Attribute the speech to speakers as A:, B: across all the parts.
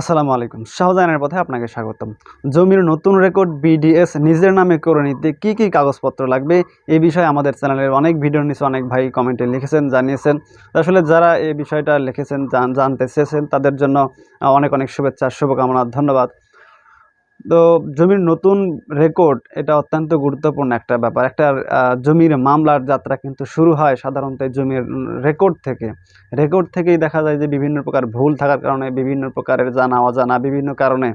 A: আসসালামু আলাইকুম। শাহজাহানের পথে আপনাকে স্বাগতম। জমির নতুন রেকর্ড বিডিএস নিজের নামে করে নিতে কী কী কাগজপত্র লাগবে এ বিষয়ে আমাদের চ্যানেলের অনেক ভিডিও নিচে অনেক ভাই কমেন্টে লিখেছেন, জানিয়েছেন। আসলে যারা এই বিষয়টা লিখেছেন জানতে চেয়েছেন, তাদের জন্য অনেক অনেক শুভেচ্ছা, শুভকামনা, ধন্যবাদ। তো জমির নতুন রেকর্ড এটা অত্যন্ত গুরুত্বপূর্ণ একটা ব্যাপার। একটা জমির মামলার যাত্রা কিন্তু শুরু হয় সাধারণত জমির রেকর্ড থেকে। রেকর্ড থেকেই দেখা যায় যে বিভিন্ন প্রকার ভুল থাকার কারণে, বিভিন্ন প্রকারের জানা অজানা, বিভিন্ন কারণে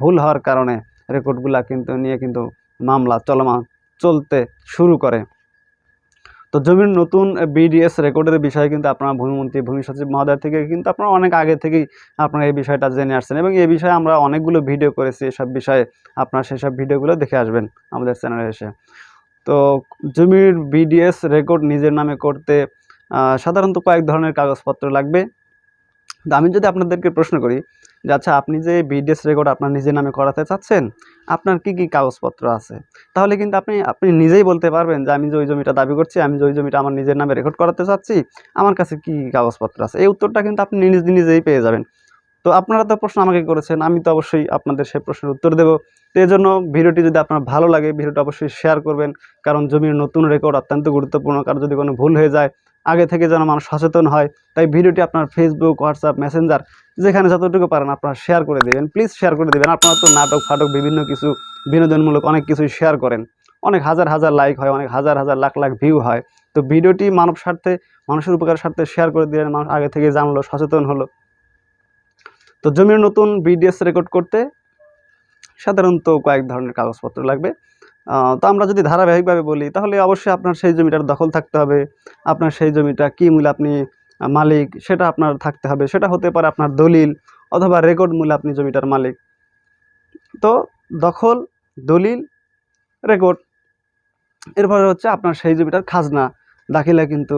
A: ভুল হওয়ার কারণে রেকর্ডগুলা কিন্তু নিয়ে কিন্তু মামলা চলমান, চলতে শুরু করে। তো জমির নতুন বিডিএস রেকর্ডের বিষয়ে কিন্তু আপনারা ভূমিমন্ত্রী, ভূমি সচিব মহোদয় থেকে কিন্তু আপনারা অনেক আগে থেকেই আপনারা এই বিষয়টা জেনে আসছেন এবং এই বিষয়ে আমরা অনেকগুলো ভিডিও করেছি। এসব বিষয়ে আপনারা সেসব ভিডিওগুলো দেখে আসবেন আমাদের চ্যানেলে এসে। তো জমির বিডিএস রেকর্ড নিজের নামে করতে সাধারণত কয়েক ধরনের কাগজপত্র লাগবে। আমি যদি আপনাদেরকে প্রশ্ন করি যে আচ্ছা আপনি যে বিডিএস রেকর্ড আপনার নিজের নামে করাতে চাচ্ছেন, আপনার কি কি কাগজপত্র আছে? তাহলে কিন্তু আপনি আপনি নিজেই বলতে পারবেন যে আমি যে ওই জমিটা দাবি করছি, আমি যে ওই জমিটা আমার নিজের নামে রেকর্ড করাতে চাচ্ছি, আমার কাছে কি কী কাগজপত্র আছে? এই উত্তরটা কিন্তু আপনি নিজ, নিজেই পেয়ে যাবেন। তো আপনারা তো প্রশ্ন আমাকে করেছেন, আমি তো অবশ্যই আপনাদের সেই প্রশ্নের উত্তর দেবো। তো এই জন্য ভিডিওটি যদি আপনার ভালো লাগে, ভিডিওটা অবশ্যই শেয়ার করবেন, কারণ জমির নতুন রেকর্ড অত্যন্ত গুরুত্বপূর্ণ। কারণ যদি কোনো ভুল হয়ে যায় আগে থেকে যেন মানুষ সচেতন হয়, তাই ভিডিওটি আপনার ফেসবুক হোয়াটসঅ্যাপ মেসেঞ্জার যেখানে যতটুকু পারেন আপনারা শেয়ার করে দেবেন। প্লিজ শেয়ার করে দেবেন। আপনারা তো নাটক, ফাটক, বিভিন্ন কিছু, বিনোদনমূলক অনেক কিছুই শেয়ার করেন। অনেক হাজার হাজার লাইক হয়, অনেক হাজার হাজার লাখ লাখ ভিউ হয়। তো ভিডিওটি মানব স্বার্থে, মানুষের উপকার স্বার্থে শেয়ার করে দিলেন, মানুষ আগে থেকে জানলো, সচেতন হলো। তো জমির নতুন বিডিএস রেকর্ড করতে সাধারণত কয়েক ধরনের কাগজপত্র লাগবে। তো আমরা যদি ধারাবাহিকভাবে বলি, তাহলে অবশ্যই আপনার সেই জমিটার দখল থাকতে হবে। আপনার সেই জমিটা কী মূল্যে আপনি মালিক, সেটা আপনার থাকতে হবে। সেটা হতে পারে আপনার দলিল অথবা রেকর্ড মূল্যে আপনি জমিটার মালিক। তো দখল, দলিল রেকর্ড এরপরে হচ্ছে আপনার সেই জমিটার খাজনা। দাখিলা কিন্তু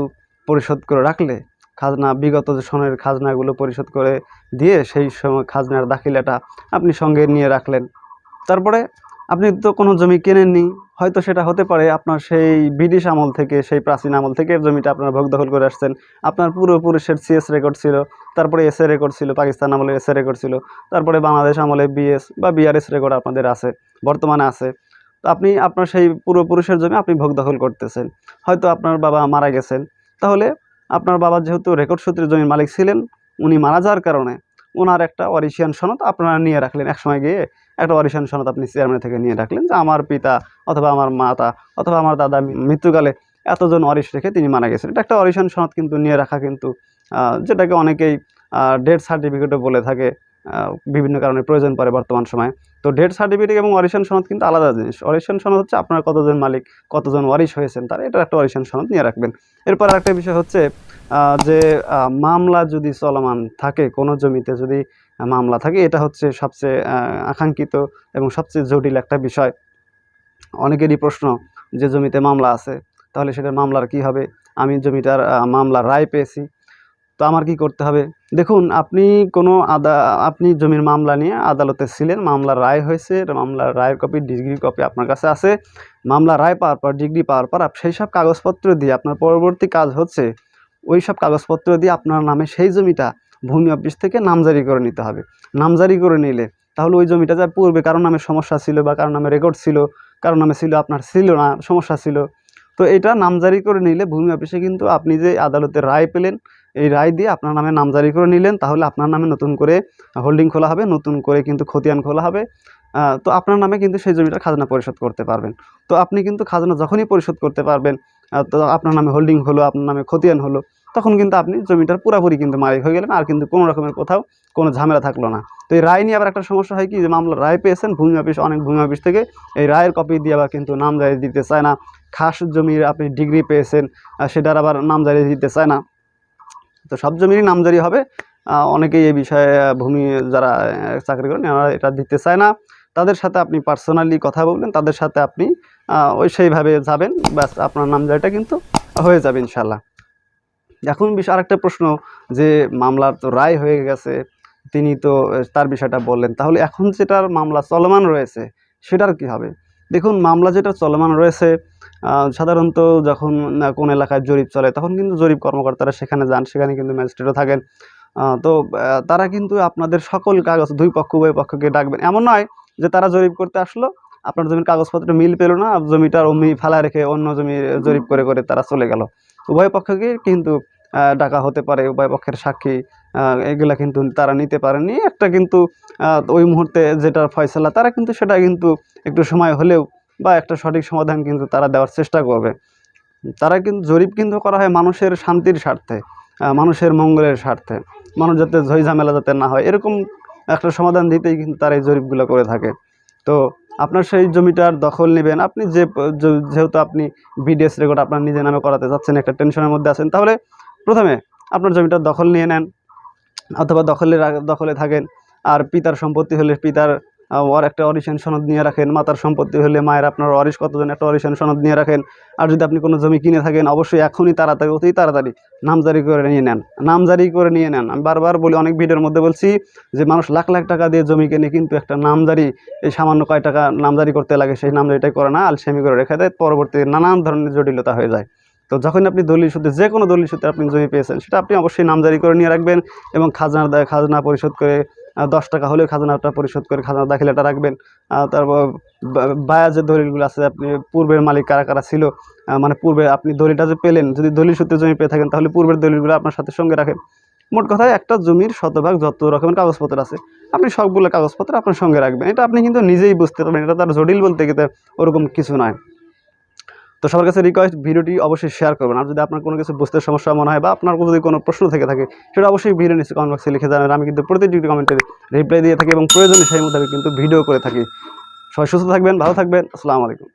A: পরিশোধ করে রাখলে, খাজনা, বিগত যে সনের খাজনাগুলো পরিশোধ করে দিয়ে সেই সময় খাজনার দাখিলাটা আপনি সঙ্গে নিয়ে রাখলেন। তারপরে আপনি তো কোনো জমি কেনেননি, হয়তো সেটা হতে পারে আপনার সেই ব্রিটিশ আমল থেকে, সেই প্রাচীন আমল থেকে জমিটা আপনার ভোগ দখল করে আসছেন। আপনার পূর্বপুরুষের সিএস রেকর্ড ছিল, তারপরে এসএ রেকর্ড ছিল, পাকিস্তান আমলে এসএ রেকর্ড ছিল, তারপরে বাংলাদেশ আমলে বিএস বা বিআরএস রেকর্ড আপনাদের আছে, বর্তমানে আছে। তো আপনি, আপনার সেই পূর্বপুরুষের জমি আপনি ভোগ দখল করতেছেন। হয়তো আপনার বাবা মারা গেছেন। তাহলে আপনার বাবা যেহেতু রেকর্ড সূত্রে জমির মালিক ছিলেন, উনি মারা যাওয়ার কারণে ওনার একটা অরিশিয়ান সনদ আপনারা নিয়ে রাখলেন। একসময় গিয়ে একটা অরিশিয়ান সনদ আপনি চেয়ারম্যান থেকে নিয়ে রাখলেন যে আমার পিতা অথবা আমার মাতা অথবা আমার দাদা মৃত্যুকালে এতজন অরিশ রেখে তিনি মারা গেছেন। এটা একটা অরিশিয়ান সনদ কিন্তু নিয়ে রাখা কিন্তু যেটাকে অনেকেই ডেথ সার্টিফিকেটও বলে থাকে বিভিন্ন কারণে প্রয়োজন পড়ে বর্তমান সময়ে। তো ডেথ সার্টিফিকেট এবং অরিশিয়ান সনদ কিন্তু আলাদা জিনিস। অরিশিয়ান সনদ হচ্ছে আপনার কতজন মালিক কতজন ওয়ারিশ হয়েছেন তার এটা একটা অরিশিয়ান সনদ নিয়ে রাখবেন। এরপর আরেকটা বিষয় হচ্ছে যে মামলা যদি চলমান থাকে কোনো জমিতে যদি মামলা থাকে এটা হচ্ছে সবচেয়ে আকাঙ্ক্ষিত এবং সবচেয়ে জটিল একটা বিষয়। অনেকেরই প্রশ্ন যে জমিতে মামলা আছে তাহলে সেটার মামলার কি হবে? আমি জমিটার আহ, মামলার রায় পেয়েছি তো আমার কি করতে হবে? দেখুন, আপনি কোনো আদা, আপনি জমির মামলা নিয়ে আদালতে ছিলেন, মামলার রায় হয়েছে, মামলার রায়ের কপি, ডিগ্রি কপি আপনার কাছে আছে। মামলা রায় পাওয়ার পর, ডিগ্রি পাওয়ার পর সেই সব কাগজপত্র দিয়ে আপনার পরবর্তী কাজ হচ্ছে, ওই সব কাগজপত্র দিয়ে আপনার নামে সেই জমিটা ভূমি অফিস থেকে নামজারি করে নিতে হবে। নামজারি করে নিলে তাহলে ওই জমিটা যা পূর্বে কারোর নামে সমস্যা ছিল বা কারোর নামে রেকর্ড ছিল কারোর নামে ছিল, আপনার ছিল না, সমস্যা ছিল। তো এটা নামজারি করে নিলে ভূমি অফিসে কিন্তু আপনি যে আদালতের রায় পেলেন এই রায় দিয়ে আপনার নামে নামজারি করে নিলেন, তাহলে আপনার নামে নতুন করে হোল্ডিং খোলা হবে, নতুন করে কিন্তু খতিয়ান খোলা হবে। তো আপনার নামে কিন্তু সেই জমিটার খাজনা পরিশোধ করতে পারবেন। তো আপনি কিন্তু খাজনা যখনই পরিশোধ করতে পারবেন তো আপনার নামে হোল্ডিং হলো, আপনার নামে খতিয়ান হলো, তখন কিন্তু আপনি জমিটার পুরাপুরি কিন্তু মালিক হয়ে গেলেন, আর কিন্তু কোনো রকমের কোথাও কোনো ঝামেলা থাকল না। তো এই রায় নিয়ে আবার একটা সমস্যা হয় কি, যে মামলার রায় পেয়েছেন, ভূমি অফিস, অনেক ভূমি অফিস থেকে, এই রায়ের কপি দিয়ে আবার কিন্তু নাম নামজারি দিতে চায় না। খাস জমির আপনি ডিগ্রি পেয়েছেন সেটার আবার নাম নামজারি দিতে চায় না। তো সব জমিরই নামজারি হবে। অনেকেই এই বিষয়ে ভূমি যারা চাকরি করেন ওনারা এটা দিতে চায় না। তাদের সাথে আপনি পার্সোনালি কথা বলবেন, তাদের সাথে আপনি ওই সেইভাবে যাবেন, ব্যাস, আপনার নামজারিটা কিন্তু হয়ে যাবে ইনশাল্লাহ এখন বিষয় আরেকটা প্রশ্ন, যে মামলার তো রায় হয়ে গেছে, তিনি তো তার বিষয়টা বললেন, তাহলে এখন যেটার মামলা চলমান রয়েছে, সেটার কি হবে? দেখুন, মামলা যেটা চলমান রয়েছে সাধারণত যখন কোন এলাকায় জরিপ চলে, তখন কিন্তু জরিপ কর্মকর্তারা সেখানে যান, সেখানে কিন্তু ম্যাজিস্ট্রেটও থাকেন। তো তারা কিন্তু আপনাদের সকল কাগজ, দুই পক্ষ, উভয় পক্ষকে ডাকবেন। এমন নয় যে তারা জরিপ করতে আসলো, আপনার জমির কাগজপত্র মিল পেল না জমিটার অমনি ফেলা রেখে অন্য জমি জরিপ করে করে তারা চলে গেল। উভয় পক্ষকে কিন্তু ডাকা হতে পারে, উভয় পক্ষের সাক্ষী এগুলা কিন্তু তারা নিতে পারেনি একটা কিন্তু ওই মুহূর্তে যেটার ফয়সলা, তারা কিন্তু সেটা কিন্তু একটু সময় হলেও বা একটা সঠিক সমাধান কিন্তু তারা দেওয়ার চেষ্টা করবে। তারা কিন্তু জরিপ কিন্তু করা হয় মানুষের শান্তির স্বার্থে মানুষের মঙ্গলের স্বার্থে। মানুষ যাতে ঝামেলা যাতে না হয়, এরকম একটা সমাধান দিতেই কিন্তু তারা এই জরিপগুলো করে থাকে। তো আপনার সেই জমিটার দখল নেবেন, আপনি যে যেহেতু আপনি বিডিএস রেকর্ড আপনার নিজের নামে করাতে যাচ্ছেন, একটা টেনশনের মধ্যে আছেন, তাহলে প্রথমে আপনার জমিটার দখল নিয়ে নেন, অথবা দখলে দখলে থাকেন। আর পিতার সম্পত্তি হলে পিতার ওর একটা অরিশন সনদ নিয়ে রাখেন, মাতার সম্পত্তি হলে মায়ের আপনার অরিশ কতজন একটা অরিশন সনদ নিয়ে রাখেন। আর যদি আপনি কোনো জমি কিনে থাকেন, অবশ্যই এখনই তাড়াতাড়ি, অতি তাড়াতাড়ি নামজারি করে নিয়ে নেন। নামজারি করে নিয়ে নেন। আমি বারবার বলি, অনেক ভিডিওর মধ্যে বলছি যে মানুষ লাখ লাখ টাকা দিয়ে জমি কেনে, কিন্তু একটা নামজারি, এই সামান্য কয় টাকা নামজারি করতে লাগে, সেই নামজারিটাই করে না, আলসেমি করে রেখে দেয়। পরবর্তীতে নানান ধরনের জটিলতা হয়ে যায়। তো যখন আপনি দলিল সূত্রে যে কোনো দলিল সূত্রে আপনি জমি পেয়েছেন, সেটা আপনি অবশ্যই নামজারি করে নিয়ে রাখবেন এবং খাজনার দা- খাজনা পরিশোধ করে দশ টাকা হলেও খাজনাটা পরিশোধ করে খাজনা দাখিলাটা রাখবেন। তারপর বায়া যে দলিলগুলো আছে, আপনি পূর্বের মালিক কারা কারা ছিল মানে পূর্বে আপনি দলিলটা যে পেলেন, যদি দলিল সূত্রে জমি পেয়ে থাকেন, তাহলে পূর্বের দলিলগুলো আপনার সাথে সঙ্গে রাখেন। মোট কথায় একটা জমির শতভাগ যত রকমের কাগজপত্র আছে, আপনি সবগুলো কাগজপত্র আপনার সঙ্গে রাখবেন। এটা আপনি কিন্তু নিজেই বুঝতে পারবেন, এটা তার জটিল বলতে গেলে ওরকম কিছু নয়। তো সবার কাছে রিকোয়েস্ট ভিডিওটি অবশ্যই শেয়ার করবেন। আর যদি আপনার কোনো কিছু বুঝতে সমস্যা মনে হয় বা আপনার যদি কোনো প্রশ্ন থেকে থাকে, সেটা অবশ্যই ভিডিও নিচে কমেন্ট বক্সে লিখে জানাবেন। আমি কিন্তু প্রতিটি কমেন্টে রিপ্লাই দিয়ে থাকি এবং প্রয়োজনে সেই মোতাবেক কিন্তু ভিডিও করে থাকি। সবাই সুস্থ থাকবেন, ভালো থাকবেন। আসসালামু আলাইকুম।